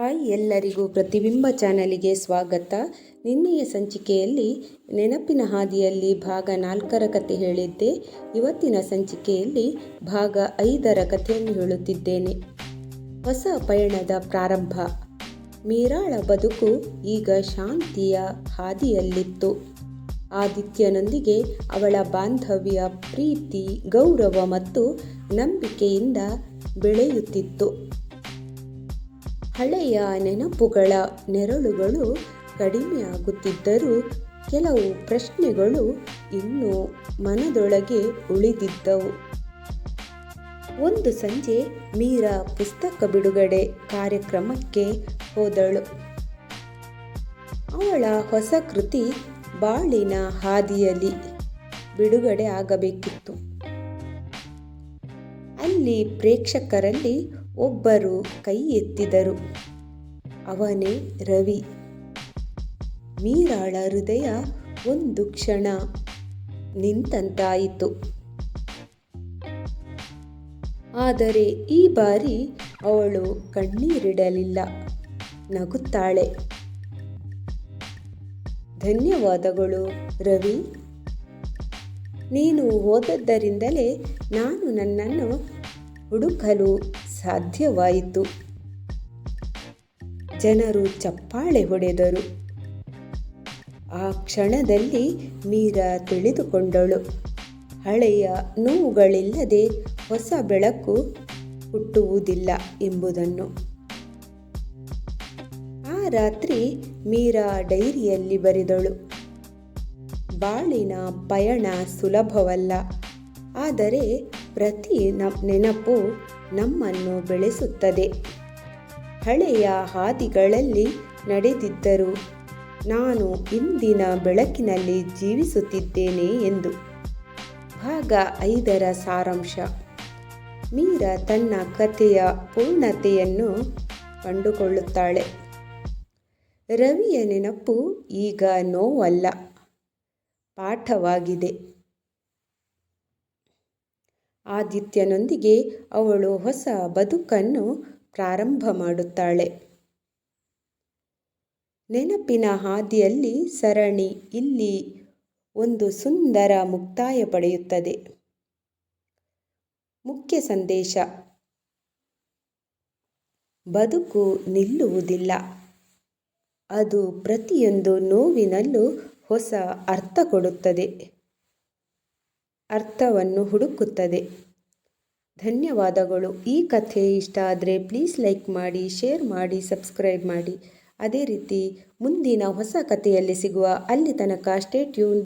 Hi ಎಲ್ಲರಿಗೂ ಪ್ರತಿಬಿಂಬ ಚಾನಲಿಗೆ ಸ್ವಾಗತ. ನಿನ್ನೆಯ ಸಂಚಿಕೆಯಲ್ಲಿ ನೆನಪಿನ ಹಾದಿಯಲ್ಲಿ ಭಾಗ ನಾಲ್ಕರ ಕಥೆ ಹೇಳಿದ್ದೆ. ಇವತ್ತಿನ ಸಂಚಿಕೆಯಲ್ಲಿ ಭಾಗ ಐದರ ಕಥೆಯನ್ನು ಹೇಳುತ್ತಿದ್ದೇನೆ. ಹೊಸ ಪಯಣದ ಪ್ರಾರಂಭ. ಮೀರಾಳ ಬದುಕು ಈಗ ಶಾಂತಿಯ ಹಾದಿಯಲ್ಲಿತ್ತು. ಆದಿತ್ಯನೊಂದಿಗೆ ಅವಳ ಬಾಂಧವ್ಯ, ಪ್ರೀತಿ, ಗೌರವ ಮತ್ತು ನಂಬಿಕೆಯಿಂದ ಬೆಳೆಯುತ್ತಿತ್ತು. ಹಳೆಯ ನೆನಪುಗಳ ನೆರಳುಗಳು ಕಡಿಮೆಯಾಗುತ್ತಿದ್ದರೂ ಕೆಲವು ಪ್ರಶ್ನೆಗಳು ಇನ್ನೂ ಮನದೊಳಗೆ ಉಳಿದಿದ್ದವು. ಒಂದು ಸಂಜೆ ಮೀರಾ ಪುಸ್ತಕ ಬಿಡುಗಡೆ ಕಾರ್ಯಕ್ರಮಕ್ಕೆ ಹೋದಳು. ಅವಳ ಹೊಸ ಕೃತಿ ಬಾಳಿನ ಹಾದಿಯಲ್ಲಿ ಬಿಡುಗಡೆ ಆಗಬೇಕಿತ್ತು. ಅಲ್ಲಿ ಪ್ರೇಕ್ಷಕರಲ್ಲಿ ಒಬ್ಬರು ಕೈ ಎತ್ತಿದರು. ಅವನೇ ರವಿ. ಮೀರಾಳ ಹೃದಯ ಒಂದು ಕ್ಷಣ ನಿಂತಂತಾಯಿತು. ಆದರೆ ಈ ಬಾರಿ ಅವಳು ಕಣ್ಣೀರಿಡಲಿಲ್ಲ. ನಗುತ್ತಾಳೆ. ಧನ್ಯವಾದಗಳು ರವಿ. ನೀನು ಹೋದದ್ದರಿಂದಲೇ ನಾನು ನನ್ನನ್ನು ಹುಡುಕಲು ಸಾಧ್ಯವಾಯಿತು. ಜನರು ಚಪ್ಪಾಳೆ ಹೊಡೆದರು. ಆ ಕ್ಷಣದಲ್ಲಿ ಮೀರಾ ತಿಳಿದುಕೊಂಡಳು. ಹಳೆಯ ನೋವುಗಳಿಲ್ಲದೆ ಹೊಸ ಬೆಳಕು ಹುಟ್ಟುವುದಿಲ್ಲ ಎಂಬುದನ್ನು. ಆ ರಾತ್ರಿ ಮೀರಾ ಡೈರಿಯಲ್ಲಿ ಬರೆದಳು. ಬಾಳಿನ ಪಯಣ ಸುಲಭವಲ್ಲ, ಆದರೆ ಪ್ರತಿ ನೆನಪು ನಮ್ಮನ್ನು ಬೆಳೆಸುತ್ತದೆ. ಹಳೆಯ ಹಾದಿಗಳಲ್ಲಿ ನಡೆದಿದ್ದರು ನಾನು ಇಂದಿನ ಬೆಳಕಿನಲ್ಲಿ ಜೀವಿಸುತ್ತಿದ್ದೇನೆ ಎಂದು. ಭಾಗ ಐದರ ಸಾರಾಂಶ. ಮೀರ ತನ್ನ ಕಥೆಯ ಪೂರ್ಣತೆಯನ್ನು ಕಂಡುಕೊಳ್ಳುತ್ತಾಳೆ. ರವಿಯ ನೆನಪು ಈಗ ನೋವಲ್ಲ. ಪಾಠವಾಗಿದೆ. ಆದಿತ್ಯನೊಂದಿಗೆ ಅವಳು ಹೊಸ ಬದುಕನ್ನು ಪ್ರಾರಂಭ ಮಾಡುತ್ತಾಳೆ. ನೆನಪಿನ ಹಾದಿಯಲ್ಲಿ ಸರಣಿ ಇಲ್ಲಿ ಒಂದು ಸುಂದರ ಮುಕ್ತಾಯ ಪಡೆಯುತ್ತದೆ. ಮುಖ್ಯ ಸಂದೇಶ, ಬದುಕು ನಿಲ್ಲುವುದಿಲ್ಲ. ಅದು ಪ್ರತಿಯೊಂದು ನೋವಿನಲ್ಲೂ ಹೊಸ ಅರ್ಥ ಕೊಡುತ್ತದೆ. ಅರ್ಥವನ್ನು ಹುಡುಕುತ್ತದೆ. ಧನ್ಯವಾದಗಳು. ಈ ಕಥೆ ಇಷ್ಟ ಆದರೆ ಪ್ಲೀಸ್ ಲೈಕ್ ಮಾಡಿ ಶೇರ್ ಮಾಡಿ ಸಬ್ಸ್ಕ್ರೈಬ್ ಮಾಡಿ. ಅದೇ ರೀತಿ ಮುಂದಿನ ಹೊಸ ಕಥೆಯಲ್ಲಿ ಸಿಗುವ ಅಲ್ಲಿ ತನಕ ಸ್ಟೇ ಟ್ಯೂನ್